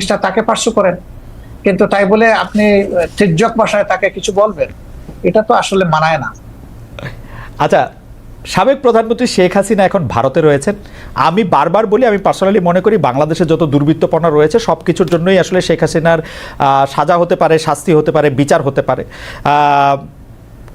জিনিসটা তাকে পার্শ্ব করেন। কিন্তু তাই বলে আপনি তির্যক ভাষায় তাকে কিছু বলবেন, এটা তো আসলে মানায় না। আচ্ছা সাবেক প্রধানমন্ত্রী শেখ হাসিনা এখন ভারতে রয়েছেন। আমি বারবার বলি, আমি পার্সোনালি মনে করি বাংলাদেশে যত দুর্বৃত্তপনা রয়েছে সব কিছুর জন্যই আসলে শেখ হাসিনার সাজা হতে পারে, শাস্তি হতে পারে, বিচার হতে পারে।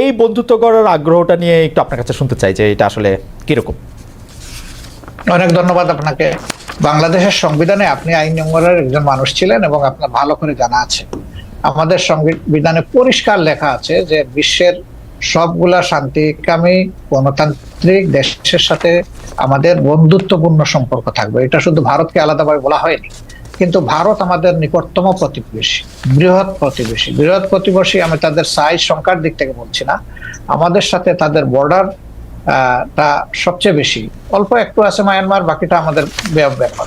এই বন্ধুত্ব করার আগ্রহটা নিয়ে একটু আপনার কাছে শুনতে চাই যে এটা আসলে কীরকম। অনেক ধন্যবাদ আপনাকে। বাংলাদেশের সংবিধানে আপনি আইন জঙ্গলের একজন মানুষ ছিলেন এবং আপনার ভালো করে জানা আছে। আমাদের সংবিধানে পরিষ্কার লেখা আছে যে বিশ্বের সবগুলা শান্তিকামী গণতান্ত্রিক দেশের সাথে আমাদের বন্ধুত্বপূর্ণ সম্পর্ক থাকবে। এটা শুধু ভারতকে আলাদাভাবে বলা হয়নি কিন্তু ভারত আমাদের নিকটতম প্রতিবেশী, বৃহৎ প্রতিবেশী। বৃহৎ প্রতিবেশী আমি তাদের সাইজ সংখ্যার দিক থেকে বলছি না। আমাদের সাথে তাদের বর্ডার তা সবচেয়ে বেশি। অল্প একটু আছে মায়ানমার বাকিটা আমাদের ব্যাপার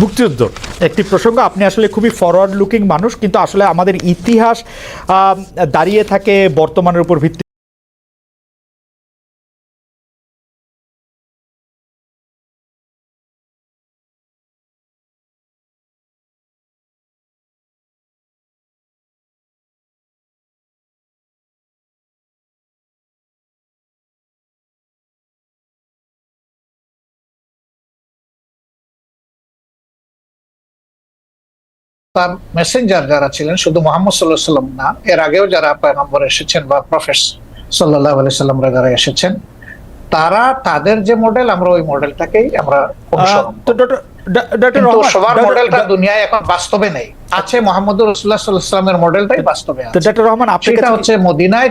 মুক্তিযুদ্ধ। একটি প্রসঙ্গ, আপনি আসলে খুবই ফরওয়ার্ড লুকিং মানুষ, কিন্তু আসলে আমাদের ইতিহাস দাঁড়িয়ে থাকে বর্তমানের উপর ভিত্তি তার মেসেঞ্জার যারা ছিলেন শুধু মোহাম্মদ সাল্লাহ সাল্লাম না এর আগেও যারা পয়গম্বর এসেছেন বা প্রফেস সাল্লাহ আলি সাল্লামরা যারা এসেছেন তারা তাদের যে মডেল আমরা ওই মডেলটাকেই আমরা সবার মডেলটা দুনিয়ায় এখন বাস্তবে নেই। আছে মোহাম্মদ রসুল্লাহ সাল্লাহ সাল্লামের মডেলটাই বাস্তবে আছে। ডক্টর রহমান আপনি হচ্ছে মদিনায়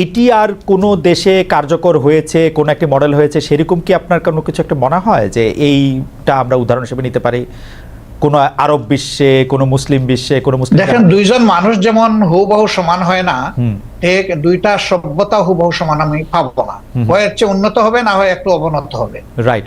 এটি আর কোনো দেশে কার্যকর হয়েছে কোন একটি মডেল হয়েছে সেরকম কি আপনার কোনো কিছু একটা মনে হয় যে এইটা আমরা উদাহরণ হিসেবে নিতে পারি? কোনো আরব বিশ্বে কোনো মুসলিম বিশ্বে কোনো মুসলিম দেখেন দুইজন মানুষ যেমন হুবহু সমান হয় না। ঠিক দুইটা সভ্যতা হুবহু সমান আমি পাবো না। হয় হচ্ছে উন্নত হবে না হয় একটু অবনত হবে। রাইট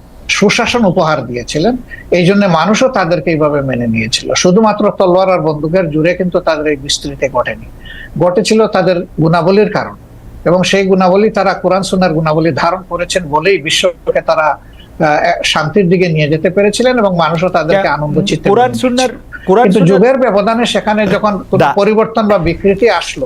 সুশাসন উপহার দিয়েছিলেন। এই জন্য মানুষও তাদেরকে এইভাবে মেনে নিয়েছিল। শুধুমাত্র তলোয়ার আর বন্দুকের জুড়ে কিন্তু তাদের এই বিস্তৃতি ঘটেনি। ঘটেছিল তাদের গুণাবলীর কারণ এবং সেই গুণাবলী তারা কোরআন সুনার গুণাবলী ধারণ করেছেন বলেই বিশ্বকে তারা আহ, শান্তির দিকে নিয়ে যেতে পেরেছিলেন এবং মানুষও তাদেরকে আনন্দ চিত্তে কোরআন সুন্নার কোরআন কিন্তু যুগের ব্যবধানে সেখানে যখন পরিবর্তন বা বিকৃতি আসলো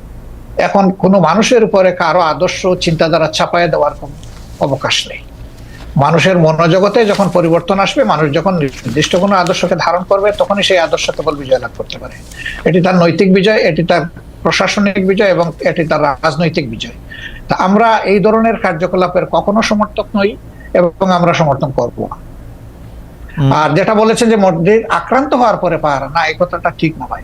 এখন কোনো মানুষের উপরে কারও আদর্শ চিন্তাধারা চাপায় দেওয়ার কোনো অবকাশ নেই। মানুষের মনোজগতে যখন পরিবর্তন আসবে মানুষ যখন নির্দিষ্ট কোনো আদর্শকে ধারণ করবে তখনই সেই আদর্শ কেবল বিজয় লাভ করতে পারে। এটি তার নৈতিক বিজয় এটি তার প্রশাসনিক বিজয় এবং এটি তার রাজনৈতিক বিজয়। তা আমরা এই ধরনের কার্যকলাপের কখনো সমর্থক নই এবং আমরা সমর্থন করব আর যেটা বলেছেন যে মসজিদ আক্রান্ত হওয়ার পরে পাহারা না এই কথাটা ঠিক না ভাই।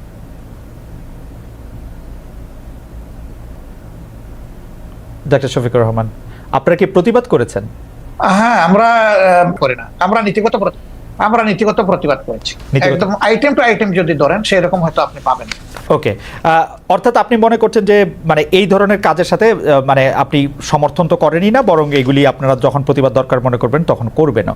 ডাক্তার শফিকুর রহমান আপনারা কি প্রতিবাদ করেছেন? হ্যাঁ আমরা করি না। আমরা নীতিগত আমরা নীতিগত প্রতিবাদ করেছি। একদম আইটেম টু আইটেম যদি ধরেন সেই রকম হয়তো আপনি পাবেন। ওকে অর্থাৎ আপনি মনে করছেন যে মানে এই ধরনের কাজের সাথে মানে আপনি সমর্থন তো করেনই না বরং এগুলি আপনারা যখন প্রতিবাদ দরকার মনে করবেন তখন করবেনও।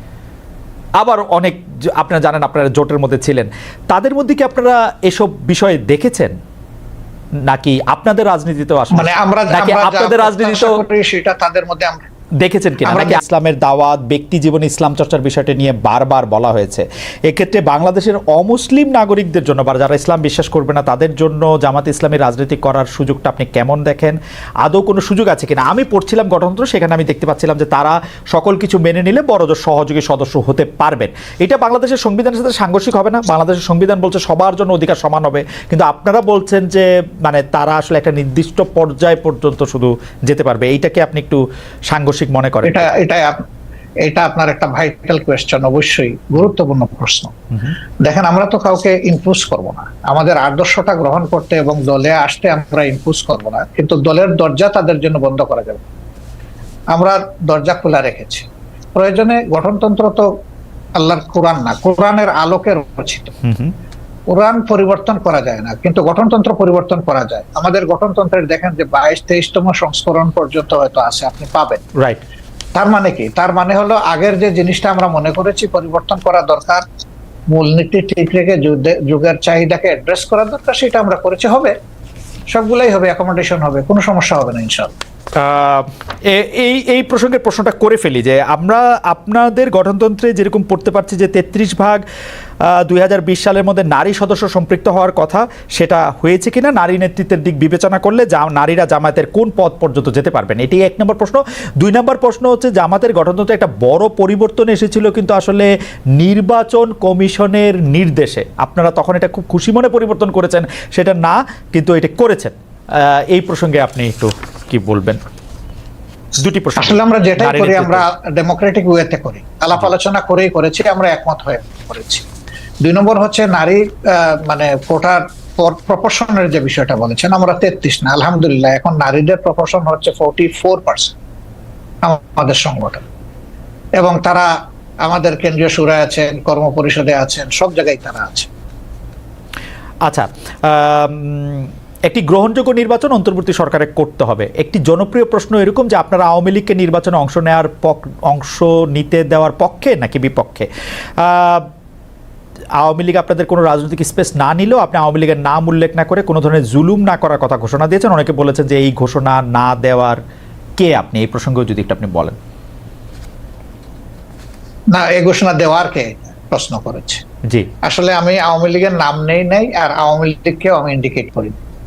আবার অনেক আপনারা জানেন আপনারা জোটের মধ্যে ছিলেন। তাদের মধ্যে কি আপনারা এসব বিষয়ে দেখেছেন? নাকি আপনাদের রাজনীতিতেও আসলে মানে আমরা আপনাদের রাজনীতিতেও সেটা তাদের মধ্যে আমরা দেখেছেন কিনা? আমরা নাকি ইসলামের দাওয়াত ব্যক্তি জীবন ইসলাম চর্চার বিষয়টি নিয়ে বারবার বলা হয়েছে। এক্ষেত্রে বাংলাদেশের অমুসলিম নাগরিকদের জন্য বা যারা ইসলাম বিশ্বাস করবে না তাদের জন্য জামাত ইসলামী রাজনীতি করার সুযোগটা আপনি কেমন দেখেন? আদৌ কোনো সুযোগ আছে কিনা? আমি পড়ছিলাম গঠনতন্ত্র সেখানে আমি দেখতে পাচ্ছিলাম যে তারা সকল কিছু মেনে নিলে বড়জোর সহযোগী সদস্য হতে পারবেন। এটা বাংলাদেশের সংবিধানের সাথে সাংঘর্ষিক হবে না? বাংলাদেশের সংবিধান বলছে সবার জন্য অধিকার সমান হবে। কিন্তু আপনারা বলছেন যে মানে তারা আসলে একটা নির্দিষ্ট পর্যায় পর্যন্ত শুধু যেতে পারবে। এইটাকে আপনি একটু সাংঘর্ষিক মনে করেন? এটা এটা এটা আপনার একটা ভাইটাল কোয়েশ্চেন অবশ্যই গুরুত্বপূর্ণ প্রশ্ন। দেখেন আমরা তো কাউকে ইম্পোজ করব না। আমাদের আদর্শটা গ্রহণ করতে এবং দলে আসতে আমরা ইম্পোজ করব না। কিন্তু দলের দরজা তাদের জন্য বন্ধ করা যাবে। আমরা দরজা খোলা রেখেছি। প্রয়োজনে গঠনতন্ত্র তো আল্লাহর কোরআন না কোরআনের আলোকে রচিত। কোরআন পরিবর্তন করা যায় না কিন্তু গঠনতন্ত্র পরিবর্তন করা যায়। আমাদের গঠনতন্ত্রের দেখেন যে বাইশ তেইশতম সংস্করণ পর্যন্ত হয়তো আছে আপনি পাবেন। রাইট তার মানে কি? তার মানে হলো আগের যে জিনিসটা আমরা মনে করেছি পরিবর্তন করা দরকার মূলনীতি ঠিক রেখে যুগের চাহিদাকে অ্যাড্রেস করা দরকার সেটা আমরা করেছি হবে। সবগুলাই হবে অ্যাকোমোডেশন হবে কোনো সমস্যা হবে না ইনশাল্লাহ এই এই প্রসঙ্গে প্রশ্নটা করে ফেলি যে আমরা আপনাদের গঠনতন্ত্রে যেরকম পড়তে পারছি যে তেত্রিশ ভাগ দুই হাজার বিশ সালের মধ্যে নারী সদস্য সম্পৃক্ত হওয়ার কথা, সেটা হয়েছে কিনা নারী নেতৃত্বের দিক বিবেচনা করলে যা, নারীরা জামায়াতের কোন পদ পর্যন্ত যেতে পারবেন? এটি এক নম্বর প্রশ্ন। দুই নম্বর প্রশ্ন হচ্ছে জামাতের গঠনতন্ত্রে একটা বড় পরিবর্তন এসেছিল কিন্তু আসলে নির্বাচন কমিশনের নির্দেশে। আপনারা তখন এটা খুব খুশি মনে পরিবর্তন করেছেন, সেটা না, কিন্তু এটা করেছেন। এই প্রসঙ্গে আপনি একটু কি বলবেন? দুটি প্রশ্ন আসলে আমরা যেটাই করি আমরা ডেমোক্রেটিক ওয়েতে করি। আলাপ আলোচনা করেই করেছি আমরা একমত হয়ে করেছি। দুই নম্বর হচ্ছে নারী মানে কোটার প্রপোর্শনের যে বিষয়টা বলেছেন আমরা তেত্রিশ না আলহামদুলিল্লাহ এখন নারীদের প্রপোর্শন হচ্ছে ফোর্টি ফোর পার্সেন্ট আমাদের সংগঠন। এবং তারা আমাদের কেন্দ্রীয় সুরায় আছেন কর্ম পরিষদে আছেন সব জায়গায় তারা আছে। আচ্ছা একটি গ্রহণযোগ্য নির্বাচন অন্তর্বর্তী সরকারে করতে হবে। একটি জনপ্রিয় প্রশ্ন এরকম যে আপনারা আওয়ামী লীগকে নির্বাচনে অংশ নেওয়ার অংশ নিতে দেওয়ার পক্ষে নাকি বিপক্ষে? আওয়ামী লীগ আপনাদের কোনো রাজনৈতিক স্পেস না নিলেও আপনি আওয়ামী লীগের নাম উল্লেখ না করে কোনো ধরনের জুলুম না করার কথা ঘোষণা দিয়েছেন। অনেকে বলেছেন যে এই ঘোষণা না দেওয়ার কে আপনি? এই প্রসঙ্গেও যদি একটু আপনি বলেন। না এই ঘোষণা দেওয়ার কে প্রশ্ন করেছে? জি। আসলে আমি আওয়ামী লীগের নাম নেই নাই আর আওয়ামী লীগকেও আমি ইন্ডিকেট করি।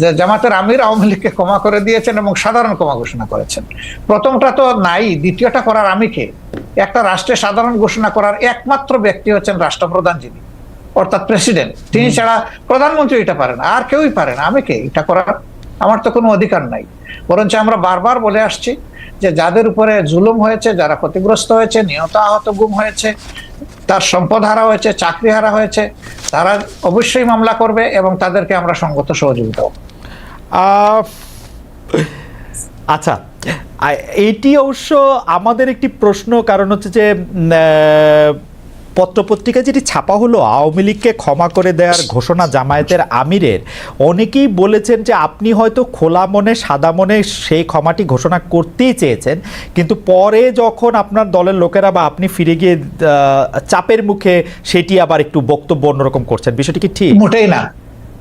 যে জামাতের আমির আওয়ামী লীগকে ক্ষমা করে দিয়েছেন এবং সাধারণ ক্ষমা ঘোষণা করেছেন। প্রথমটা তো নাই দ্বিতীয়টা করার আমি কে? একটা রাষ্ট্রে সাধারণ ঘোষণা করার একমাত্র ব্যক্তি হচ্ছেন রাষ্ট্রপ্রধান যিনি অর্থাৎ প্রেসিডেন্ট। তিনি ছাড়া প্রধানমন্ত্রী এটা পারেন আর কেউই পারে না। আমি কে? এটা করার আমার তো কোনো অধিকার নাই। বরঞ্চ আমরা বারবার বলে আসছি যে যাদের উপরে জুলুম হয়েছে যারা ক্ষতিগ্রস্ত হয়েছে নিহত আহত গুম হয়েছে তার সম্পদ হারা হয়েছে চাকরি হারা হয়েছে তারা অবশ্যই মামলা করবে এবং তাদেরকে আমরা সঙ্গত সহযোগিতা করব। আচ্ছা এইটি অবশ্য আমাদের একটি প্রশ্ন, কারণ হচ্ছে যে পত্রপত্রিকায় যেটি ছাপা হলো, আওয়ামী লীগকে ক্ষমা করে দেওয়ার ঘোষণা জামায়াতের আমিরের, অনেকেই বলেছেন যে আপনি হয়তো খোলা মনে, সাদা মনে সেই ক্ষমাটি ঘোষণা করতেই চেয়েছেন, কিন্তু পরে যখন আপনার দলের লোকেরা বা আপনি ফিরে গিয়ে চাপের মুখে সেটি আবার একটু বক্তব্য অন্যরকম করছেন, বিষয়টি কি ঠিক? মোটেই না।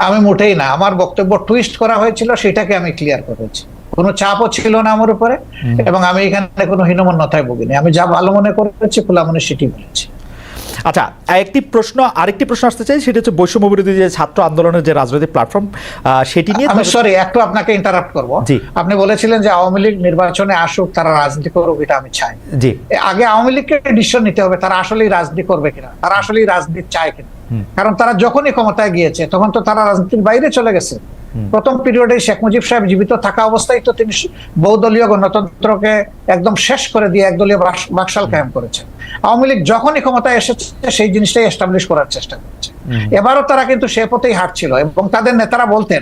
আমি মোটেই না। আমার বক্তব্য টুইস্ট করা হয়েছিল সেটাকে আমি ক্লিয়ার করেছি। কোনো চাপও ছিল না আমার উপরে এবং আমি এখানে কোনো হীনমন্যতায় ভুগিনি। আমি যা ভালো মনে করেছি খোলা মনে সেটি বলেছি। আচ্ছা একটি প্রশ্ন আরেকটি প্রশ্ন আসতে চাই সেটা হচ্ছে বৈষম্য বিরোধী যে ছাত্র আন্দোলনের যে রাজনৈতিক প্ল্যাটফর্ম সেটি নিয়ে আমি সরি একটু আপনাকে ইন্টারাপ্ট করব। আপনি বলেছিলেন যে আওয়ামী লীগ নির্বাচনে আসুক তারা রাজনীতি করুক এটা আমি চাই। জি। আগে আওয়ামী লীগকে ডিসিশন নিতে হবে তারা আসলেই রাজনীতি করবে কিনা তারা আসলেই রাজনীতি চায় কিনা। কারণ তারা যখনই ক্ষমতায় গিয়েছে তখন তো তারা রাজনীতির বাইরে চলে গেছে। প্রথম পিরিয়ডে শেখ মুজিব সাহেব জীবিত থাকা অবস্থায় তো তিনি বহুদলীয় গণতন্ত্রকে একদম শেষ করে দিয়ে একদলীয় বাক- বাকশাল কায়েম করেছে আওয়ামী লীগ যখনই ক্ষমতায় এসেছে সেই জিনিসটাই এস্টাবলিশ করার চেষ্টা করছে। এবারও তারা কিন্তু সে পথেই হাঁটছিল এবং তাদের নেতারা বলতেন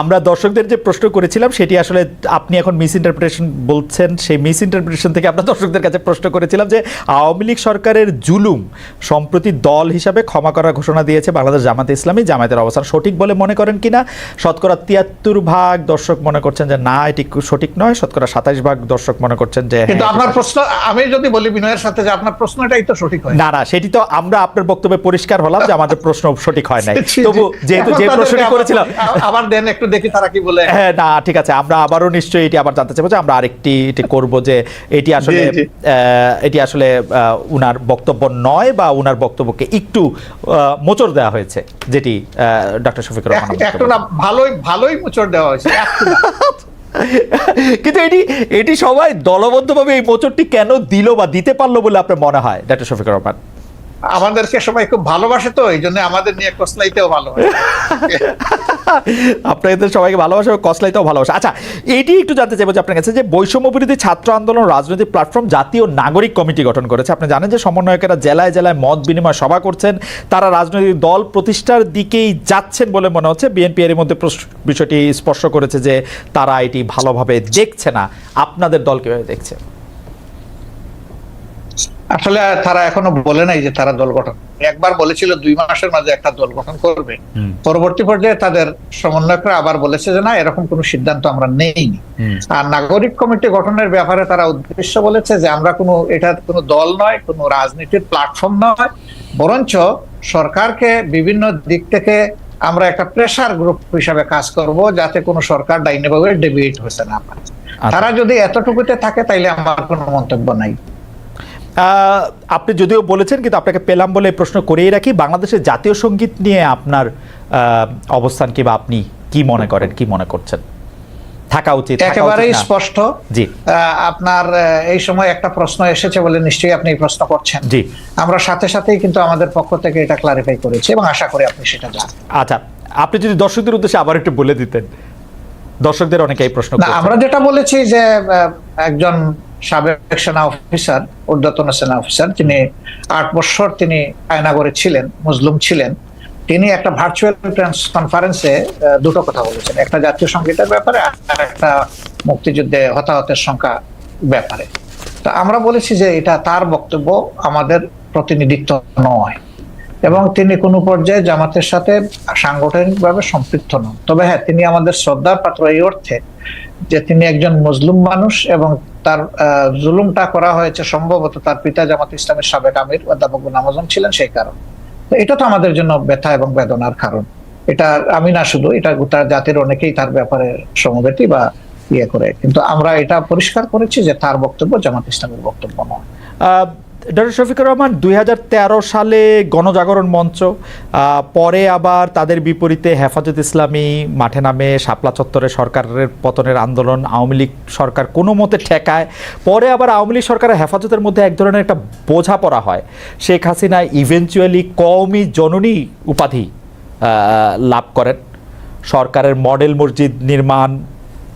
আমরা দর্শকদের যে প্রশ্ন করেছিলাম সেটি আসলে আপনি এখন মিস ইন্টারপ্রিটেশন বলছেন সেই মিস ইন্টারপ্রিটেশন থেকে আমরা দর্শকদের কাছে প্রশ্ন করেছিলাম যে আওয়ামী লীগ সরকারের জুলুম সম্প্রতি দল হিসাবে ক্ষমা করার ঘোষণা দিয়েছে বাংলাদেশ জামাতে ইসলামী জামায়াতের অবস্থান সঠিক বলে মনে করেন কিনা? শতকরা তিয়াত্তর ভাগ দর্শক মনে করছেন যে না এটি সঠিক নয়। শতকরা সাতাইশ ভাগ দর্শক মনে করছেন যে কিন্তু হ্যাঁ, আপনার প্রশ্ন আমি যদি বলি বিনয়ের সাথে যে আপনার প্রশ্নটাই তো সঠিক হয়। না না সেটি তো আমরা আপনার বক্তব্যে পরিষ্কার হলাম যে আমাদের প্রশ্ন সঠিক হয় নাই। তবু যেহেতু যে প্রশ্নটি করেছিলাম আবার দেন একটু দেখি তারা কি বলে। হ্যাঁ না ঠিক আছে আমরা আবারও নিশ্চয়ই এটি আবার জানতে চাইব যে আমরা আরেকটি এটি করব যে এটি আসলে এটি আসলে উনার বক্তব্য নয় বা উনার বক্তব্যকে একটু মোচড় দেওয়া হয়েছে যেটি ডক্টর শফিকুর রহমান এক- একটু না ভালোই ভালোই মুচড় দেওয়া হয়েছে কিন্তু এটি এটি সবাই দলবদ্ধভাবে এই মোচড়টি কেন দিল বা দিতে পারল বলে আপনার মনে হয় ডক্টর শফিকুর রহমান? আমাদেরকে সবাই খুব ভালোবাসে তো, এই জন্য আমাদের নিয়ে কসলাইতেও ভালো হয়। আপনাদের সবাইকে ভালোবাসা কসলাইতেও ভালোবাসে। আচ্ছা এটি একটু জানতে চাইব যে আপনার কাছে যে বৈষম্য বিরোধী ছাত্র আন্দোলন রাজনৈতিক প্ল্যাটফর্ম জাতীয় নাগরিক কমিটি গঠন করেছে। আপনি জানেন যে সমন্বয়কেরা জেলায় জেলায় মত বিনিময় সভা করছেন, তারা রাজনৈতিক দল প্রতিষ্ঠার দিকেই যাচ্ছেন বলে মনে হচ্ছে। বিএনপি এর মধ্যে বিষয়টি স্পর্শ করেছে যে তারা এটি ভালোভাবে দেখছে না। আপনাদের দল কীভাবে দেখছে? আসলে তারা এখনও বলে নাই যে তারা দল গঠন একবার বলেছিল দুই মাসের মাঝে একটা দল গঠন করবে। পরবর্তী পর্যায়ে তাদের সমন্বয়করা আবার বলেছে যে না এরকম কোনো সিদ্ধান্ত আমরা নেইনি। আর নাগরিক কমিটি গঠনের ব্যাপারে তারা উদ্দেশ্য বলেছে যে আমরা কোনো এটা কোনো দল নয় কোনো রাজনীতির প্ল্যাটফর্ম নয়। বরঞ্চ সরকারকে বিভিন্ন দিক থেকে আমরা একটা প্রেসার গ্রুপ হিসাবে কাজ করব যাতে কোনো সরকার ডাইনেভাবে ডিবেট হতে না তারা যদি এতটুকুতে থাকে তাইলে আমার কোনো মন্তব্য নাই। আপনি যদিও বলেছেন কিন্তু আপনাকে পেলাম বলে প্রশ্ন করেই রাখি। বাংলাদেশের জাতীয় সংগীত নিয়ে আপনার অবস্থান কি বা আপনি কি মনে করেন কি মনে করছেন? থাকা উচিত একেবারেই স্পষ্ট। জি। আপনার এই সময় একটা প্রশ্ন এসেছে বলে নিশ্চয়ই আপনি এই প্রশ্ন করছেন। জি। আমরা সাথে সাথেই কিন্তু আমাদের পক্ষ থেকে এটা ক্লারিফাই করেছি এবং আশা করি আপনি সেটা জানেন। আচ্ছা আপনি যদি দর্শকদের উদ্দেশ্যে আবার একটু বলে দিতেন। দর্শকদের অনেকে এই প্রশ্ন আমরা যেটা বলেছি যে একজন সাবেক সেনা অফিসার, ঊর্ধ্বতন সেনা অফিসার, তিনি আট বছর তিনি আয়নাগরে ছিলেন, মুসলিম ছিলেন। তিনি একটা ভার্চুয়াল কনফারেন্সে দুটো কথা বলেছেন। একটা জাতীয় সংগীতের ব্যাপারে আর একটা মুক্তিযুদ্ধে হতাহতের সংখ্যা ব্যাপারে। তো আমরা বলেছি যে এটা তার বক্তব্য, আমাদের প্রতিনিধিত্ব নয়। এবং তিনি কোনো পর্যায়ে জামাতের সাথে সাংগঠনিকভাবে সম্পৃক্ত নন। তবে হ্যাঁ তিনি আমাদের শ্রদ্ধার পাত্র এই অর্থে যে তিনি একজন মুসলিম মানুষ এবং তার জুলুমটা করা হয়েছে সম্ভবত তার পিতা জামাত ইসলামের সাবেক আমির অধ্যাপক আজম ছিলেন সেই কারণ। এটা তো আমাদের জন্য ব্যথা এবং বেদনার কারণ। এটা আমি না শুধু, এটা গোটা জাতির অনেকেই তার ব্যাপারে সমবেতি বা ইয়ে করে। কিন্তু আমরা এটা পরিষ্কার করেছি যে তার বক্তব্য জামাত ইসলামের বক্তব্য নয়। ডক্টর শফিকুর রহমান, দুই হাজার তেরো সালে গণজাগরণ মঞ্চ পরে আবার তাদের বিপরীতে হেফাজত ইসলামী মাঠে নামে শাপলা চত্বরে সরকারের পতনের আন্দোলন, আওয়ামী লীগ সরকার কোনো মতে ঠেকায়। পরে আবার আওয়ামী লীগ সরকারের হেফাজতের মধ্যে এক ধরনের একটা বোঝাপড়া হয়। শেখ হাসিনা ইভেনচুয়ালি কওমি জননী উপাধি লাভ করেন। সরকারের মডেল মসজিদ নির্মাণ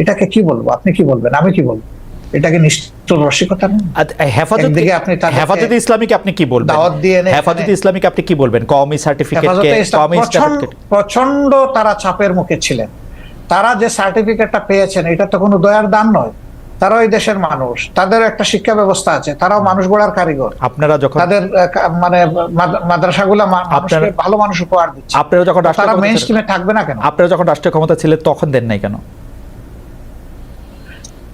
এটাকে কি বলব? আপনি কি বলবেন? আমি কি বলব? এটাকে নিষ্ঠুর রসিকতা হেফাজতে আপনি তাদেরকে হেফাজতে ইসলামীকে আপনি কি বলবেন? দাওয়াত দিয়ে হেফাজতে ইসলামীকে আপনি কি বলবেন? কওমি সার্টিফিকেটকে কওমি সার্টিফিকেট প্রচণ্ড তারা চাপের মুখে ছিলেন। তারা যে সার্টিফিকেটটা পেয়েছেন এটা তো কোনো দয়ার দান নয়। তারা ওই দেশের মানুষ। তাদের একটা শিক্ষা ব্যবস্থা আছে। তারাও মানুষ গড়ার কারিগর। আপনারা যখন তাদের মানে মাদ- মাদ্রাসাগুলা মানুষকে ভালো মানুষ উপহার দিচ্ছে। আপনারা যখন তারা মেইন স্ট্রিমে থাকবে না কেন? আপনারা যখন রাষ্ট্রীয় ক্ষমতা ছিলেন তখন দেন নাই কেন?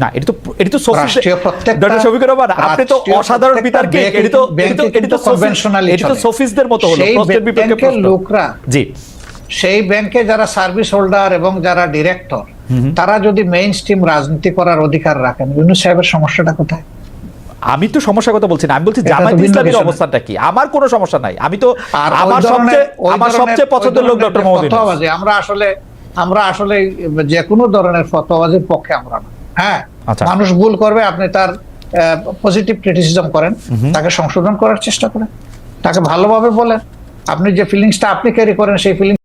না এটা তো এটা তো আপনি তো অসাধারণ এটা তো তো তো। সফিসদের মতো হলো প্রশ্নের বিপক্ষে লোকরা জি। সেই ব্যাংকে যারা সার্ভিস হোল্ডার এবং যারা ডিরেক্টর তারা যদি মেইন স্ট্রিম রাজনীতি করার অধিকার রাখেন ইউনুস সাহেবের সমস্যাটা কোথায়? আমি তো সমস্যার কথা বলছি না আমি বলছি এটা তো জামায়াত ইসলামের অবস্থানটা কি? আমার কোনো সমস্যা নাই। আমি তো আমার সবচেয়ে আমার সবচেয়ে পছন্দের লোক ডক্টর মোহাম্মদ আমরা আসলে আমরা আসলে যে কোনো ধরনের ফতোয়াবাজির পক্ষে আমরা না। হ্যাঁ আচ্ছা। মানুষ ভুল করবে আপনি তার পজিটিভ ক্রিটিসিজম করেন তাকে সংশোধন করার চেষ্টা করেন। তাকে ভালোভাবে বলেন। আপনি যে ফিলিংসটা আপনি ক্যারি করেন সেই ফিলিংস